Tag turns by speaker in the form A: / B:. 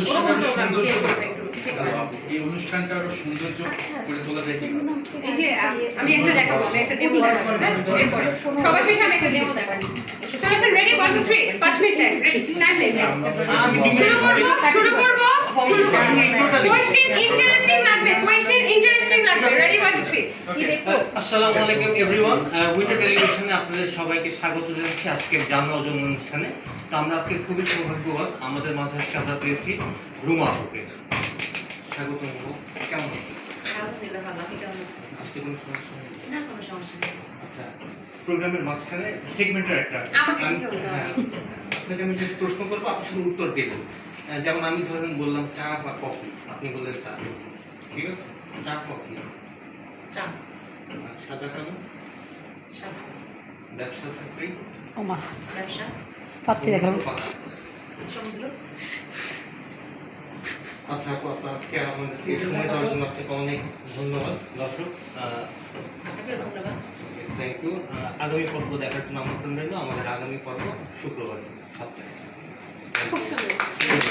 A: অনুষ্ঠানটা
B: আরও
A: সৌন্দর্য এই অনুষ্ঠানটা আরও সৌন্দর্য করে তোলা যায় কীভাবে
B: এই যে আমি একটা দেখাবো আমি একটা ডেমো দেখাবো হ্যাঁ? সবার শেষে আমি একটা ডেমো দেখাবো। রেডি ওয়ান টু থ্রি পাঁচ মিনিট টাইম রেডি টাইম শুরু করব শুরু করব শুরু করব। কোয়েশ্চেন ইন্টারেস্টিং লাগবে কোয়েশ্চেন ইন্টারেস্টিং লাগবে রেডি ওয়ান টু থ্রি
C: আসসালামু আলাইকুম এভরিওয়ান উইন্টার টেলিভিশনে আপনাদের সবাইকে স্বাগত জানাচ্ছি আজকের জান অজন অনুষ্ঠানে। তো আমরা আজকে খুবই সৌভাগ্যবান আমাদের মাঝে আজকে আমরা পেয়েছি রুমা আপুকে। স্বাগত কেমন আছেন?
B: আলহামদুলিল্লাহ ভালো। আপনি কেমন আছেন?
C: আজকে কোনো সমস্যা নেই?
B: না কোনো সমস্যা নেই।
C: আচ্ছা প্রোগ্রামের মাঝখানে সেগমেন্টের একটা। হ্যাঁ, আপনাকে আমি প্রশ্ন করব আপনি শুধু উত্তর দেবেন। যেমন আমি ধরেন বললাম চা বা কফি আপনি বললেন চা। ঠিক আছে? চা কফি।
B: চা।
C: সাদা কালো ব্যবসা চাকরি?
D: ওমা
B: ব্যবসা?
D: পাত্রী দেখাবো
B: সমুদ্র?
C: আচ্ছা আপু আপনার আজকে আমাদের এই সময় দেওয়ার জন্য আপনাকে অনেক ধন্যবাদ দর্শক। থ্যাংক ইউ আগামী পর্ব দেখার জন্য আমন্ত্রণ রইল। আমাদের আগামী পর্ব শুক্রবার সপ্তাহে।
B: খুব সুন্দর।